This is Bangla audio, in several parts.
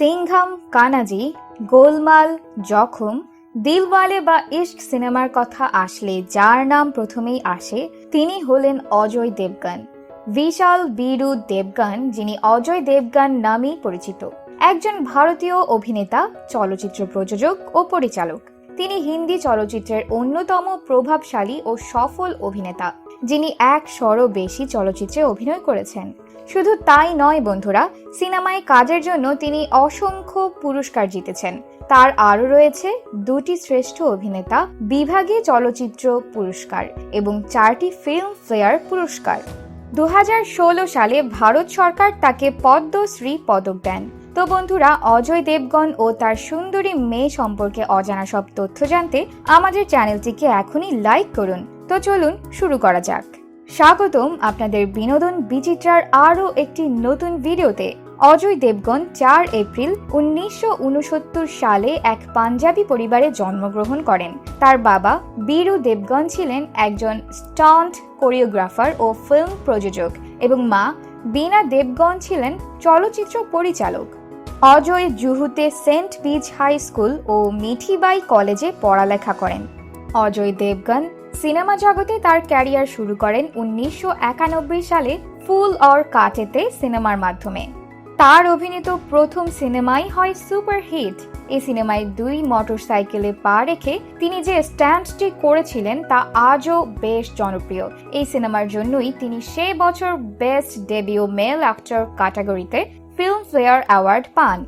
সিংঘাম কানাজি, গোলমাল, জখম, দিলওয়ালে বা ইশক সিনেমার কথা আসলে যার নাম প্রথমেই আসে, তিনি হলেন অজয় দেবগান। বিশাল বীরু দেবগান, যিনি অজয় দেবগান নামেই পরিচিত। একজন ভারতীয় অভিনেতা, চলচ্চিত্র প্রযোজক ও পরিচালক। তিনি হিন্দি চলচ্চিত্রের অন্যতম প্রভাবশালী ও সফল অভিনেতা, যিনি একশোরও বেশি চলচ্চিত্রে অভিনয় করেছেন। শুধু তাই নয় বন্ধুরা, সিনেমায় কাজের জন্য তিনি অসংখ্য পুরস্কার জিতেছেন। তার আরও রয়েছে দুটি শ্রেষ্ঠ অভিনেতা বিভাগে চলচ্চিত্র পুরস্কার এবং চারটি ফিল্ম ফেয়ার পুরস্কার। দু হাজার ষোলো সালে ভারত সরকার তাকে পদ্মশ্রী পদক দেন। তো বন্ধুরা, অজয় দেবগন ও তার সুন্দরী মেয়ে সম্পর্কে অজানা সব তথ্য জানতে আমাদের চ্যানেলটিকে এখনই লাইক করুন। তো চলুন, শুরু করা যাক। স্বাগতম আপনাদের বিনোদন বিচিত্রার আরও একটি নতুন ভিডিওতে। অজয় দেবগন চার এপ্রিল উনিশশো উনসত্তর সালে এক পাঞ্জাবি পরিবারে জন্মগ্রহণ করেন। তার বাবা বীরু দেবগন ছিলেন একজন স্টান্ট কোরিওগ্রাফার ও ফিল্ম প্রযোজক এবং মা বীণা দেবগন ছিলেন চলচ্চিত্র পরিচালক। অজয় জুহুতে সেন্ট বিচ হাই স্কুল ও মিঠিবাই কলেজে পড়ালেখা করেন। অজয় দেবগন সিনেমা জগতে তার ক্যারিয়ার শুরু করেন উনিশশো একানব্বই সালে ফুল অর কাটেতে সিনেমার মাধ্যমে। তার অভিনীত প্রথম সিনেমাই হয় সুপারহিট। এই সিনেমায় দুই মোটরসাইকেলে পা রেখে তিনি যে স্ট্যান্ডটি করেছিলেন তা আজও বেশ জনপ্রিয়। এই সিনেমার জন্যই তিনি সে বছর বেস্ট ডেবিউ মেল অ্যাক্টর ক্যাটাগরিতে ফিল্মফেয়ার অ্যাওয়ার্ড পান।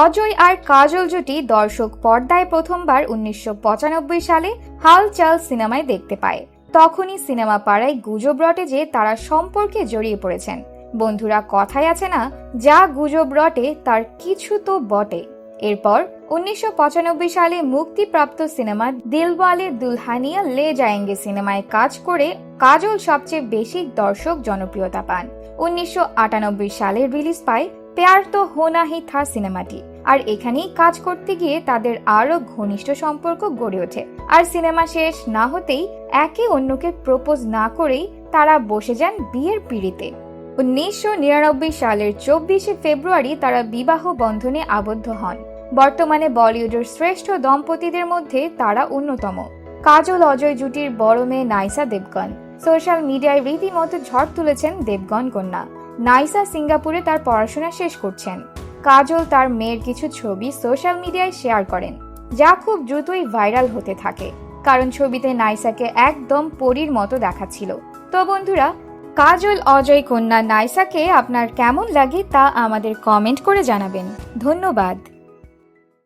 অজয় আর কাজল জুটি দর্শক পর্দায় প্রথমবার উনিশশো পঁচানব্বই সালে হালচাল সিনেমায় দেখতে পায়। তখনই সিনেমা পাড়ায় গুজব রটে যে তারা সম্পর্কে জড়িয়ে পড়েছেন। বন্ধুরা কথায় আছে না, যা গুজব রটে তার কিছু তো বটে। এরপর উনিশশো পঁচানব্বই সালে মুক্তিপ্রাপ্ত সিনেমা দিলওয়ালে দুলহানিয়া লে যায়েঙ্গে সিনেমায় কাজ করে কাজল সবচেয়ে বেশি দর্শক জনপ্রিয়তা পান। উনিশশো আটানব্বই সালে রিলিজ পায় প্যার তো হোনা হি থা সিনেমাটি। আর এখানেই কাজ করতে গিয়ে তাদের আরও ঘনিষ্ঠ সম্পর্ক গড়ে ওঠে। আর সিনেমা শেষ না হতেই একে অন্যকে প্রপোজ না করেই তারা বসে যান বিয়ের পিড়িতে। উনিশশো নিরানব্বই সালের চব্বিশে ফেব্রুয়ারি তারা বিবাহ বন্ধনে আবদ্ধ হন। বর্তমানে বলিউডের শ্রেষ্ঠ দম্পতিদের মধ্যে তারা অন্যতম। কাজল অজয় জুটির বড় মেয়ে নাইসা দেবগন। সোশ্যাল মিডিয়ায় রীতিমতো ঝড় তুলেছেন দেবগন কন্যা। নাইসা সিঙ্গাপুরে তার পড়াশোনা শেষ করছেন। কাজল তার মেয়ের কিছু ছবি সোশ্যাল মিডিয়ায় শেয়ার করেন, যা খুব দ্রুতই ভাইরাল হতে থাকে। কারণ ছবিতে নাইসাকে একদম পরীর মতো দেখাচ্ছিল। তো বন্ধুরা, কাজল, অজয়, কন্যা নাইসাকে আপনার কেমন লাগে তা আমাদের কমেন্ট করে জানাবেন। ধন্যবাদ।